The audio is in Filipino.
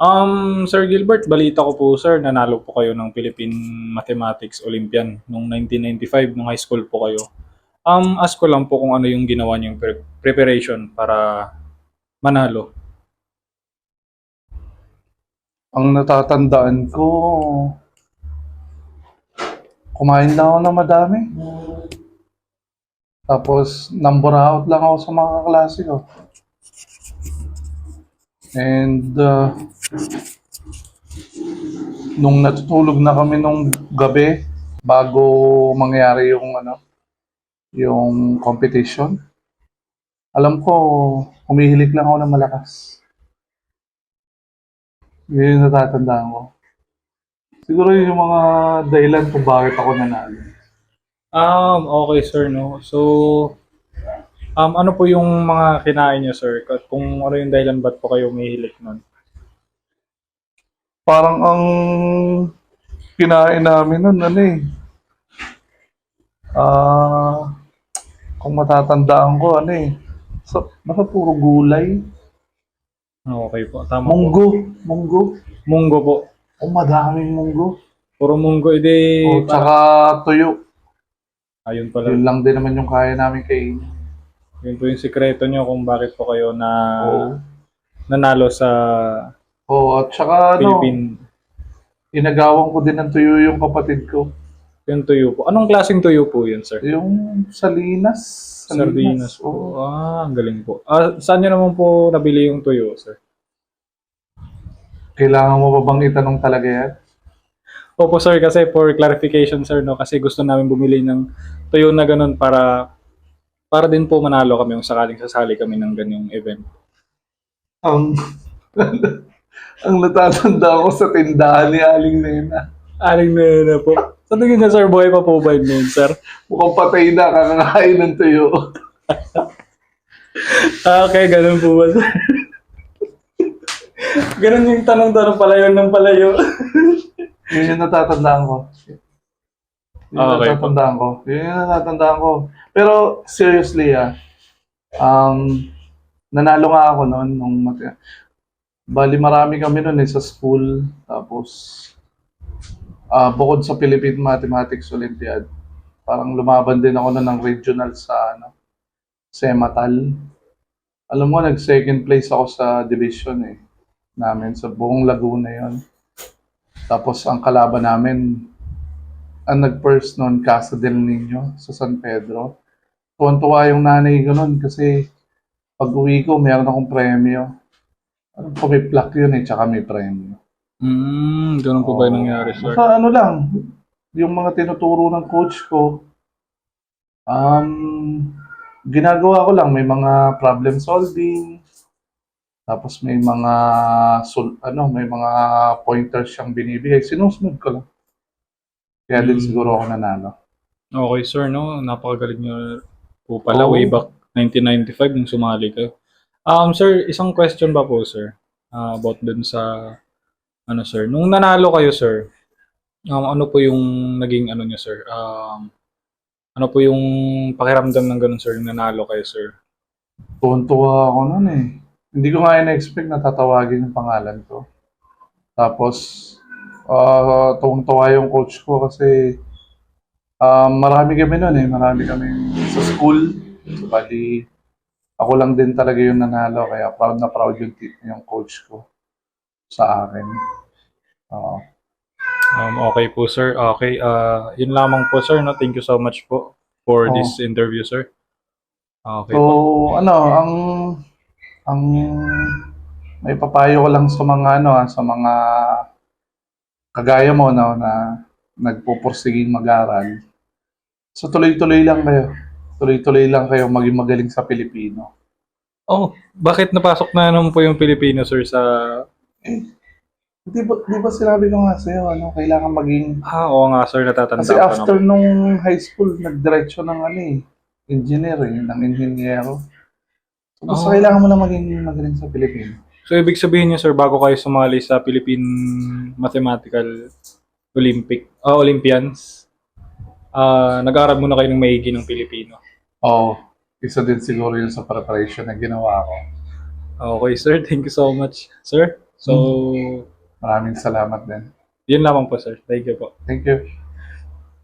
Um, Sir Gilbert, balita ko po sir, nanalo po kayo ng Philippine Mathematics Olympian noong 1995 nung high school po kayo. Um, ask ko lang po kung ano yung ginawa niyong pre- preparation para manalo. Ang natatandaan ko, kumain lang ako ng madami. Tapos, number out lang ako sa mga kaklase ko. And, uh, nung natutulog na kami nung gabi, bago mangyari yung, ano, yung competition, alam ko, humihilik lang ako ng malakas. Yun yung natatandaan ko. Siguro yun yung mga dahilan kung bakit ako nanalo. Um, okay sir, no. So, um, ano po yung mga kinain niyo sir? Kung ano yung dahilan ba't po kayo umihilik nun? Parang ang kinain namin nun, ano eh. Ah, kung matatandaan ko, ano eh. So, basta puro gulay. Okay po, tama po. Munggo. Munggo. Munggo po. Oh, madaming munggo. Puro munggo, edi Oh, tsaka tuyo. ayun pala. Yun lang din naman yung kaya namin kainin. Yun po yung sikreto nyo kung bakit po kayo na Oo. nanalo sa Oh, at saka ano, Philippine inagawan ko din ng tuyo yung kapatid ko. yung tuyo po. Anong klaseng tuyo po yun, sir? Yung Salinas. Sardinas Oo. po. Ah, ang galing po. Ah, saan nyo naman po nabili yung tuyo, sir? Kailangan mo pa bang itanong talaga yan? Opo, sir, kasi for clarification, sir, no, kasi gusto namin bumili ng tuyo na ganun para para din po manalo kami kung sakaling sasali kami ng ganyang event. Ang, ang natatanda ko sa tindahan ni Aling Nena. Aling na na po. Sa tingin niya, sir, buhay pa po ba yun ngayon, sir? Mukhang patay na, kakakain ng tuyo. Ah, okay, ganun po ba, sir? ganun yung tanong-tanong palayo ng palayo. Yun yung natatandaan ko. Yun yung Okay natatandaan ko. Yun yung natatandaan ko. Pero seriously ah, um, nanalo nga ako noon nung mati- Bali marami kami noon eh sa school. Tapos ah bukod sa Philippine Mathematics Olympiad, parang lumaban din ako noon ng regional sa ano, Sematal. Alam mo, nag-second place ako sa division eh namin sa buong Laguna yon. Tapos ang kalaban namin, ang nag-first noon, Casa del Niño sa San Pedro. Tuwan-tuwa yung nanay ko noon kasi pag uwi ko, meron akong premyo. Alam ko may yun eh, tsaka may premyo. Hmm, ganun po ba yung nangyari, sir? Basta ano lang, yung mga tinuturo ng coach ko, um, ginagawa ko lang, may mga problem solving, tapos may mga sol- ano, may mga pointers siyang binibigay. Sinusunod ko lang. Kaya din Hmm. siguro ako nanalo. Okay, sir, no? Napakagaling nyo po pala Oo. way back 1995 nung sumali kayo. Um, sir, isang question ba po, sir? Ah, about dun sa, ano, sir? Nung nanalo kayo, sir, um, ano po yung naging, ano nyo, sir? Um, ano po yung pakiramdam ng ganun, sir, nung nanalo kayo, sir? Tuwan-tuwa ako noon eh. Hindi ko nga in-expect na tatawagin yung pangalan ko. Tapos, uh, tuwang-tuwa yung coach ko kasi ah, marami kami noon eh. Marami kami sa school. Bali, ako lang din talaga yung nanalo. Kaya proud na proud yung, yung coach ko sa akin. Oo. Um, okay po, sir. Okay, ah, yun lamang po, sir, no? Thank you so much po for Oo. this interview, sir. Okay So, po. ano, ang ang may papayo ko lang sa mga ano, ah, sa mga kagaya mo no, na nagpupursiging mag-aral. So tuloy-tuloy lang kayo. Tuloy-tuloy lang kayo maging magaling sa Pilipino. Oh, bakit napasok na naman po yung Pilipino, sir, sa... Eh, di ba, di ba sinabi ko nga sa'yo, ano, kailangan maging... Ah, oo nga, sir, natatanda Kasi ko na after nung high school, nagdiretso ng ano eh, engineer eh, ng engineero. So, Oh. kailangan mo na maging magaling sa Pilipino. So, ibig sabihin niya, sir, bago kayo sumali sa Philippine Mathematical Olympic, ah, Olympians, ah, nag-aaral muna kayo ng maigi ng Pilipino. Oo. isa din siguro yun sa preparation na ginawa ko. Okay, sir. Thank you so much, sir. So, Maraming salamat din. yun lamang po sir. Thank you po. Thank you.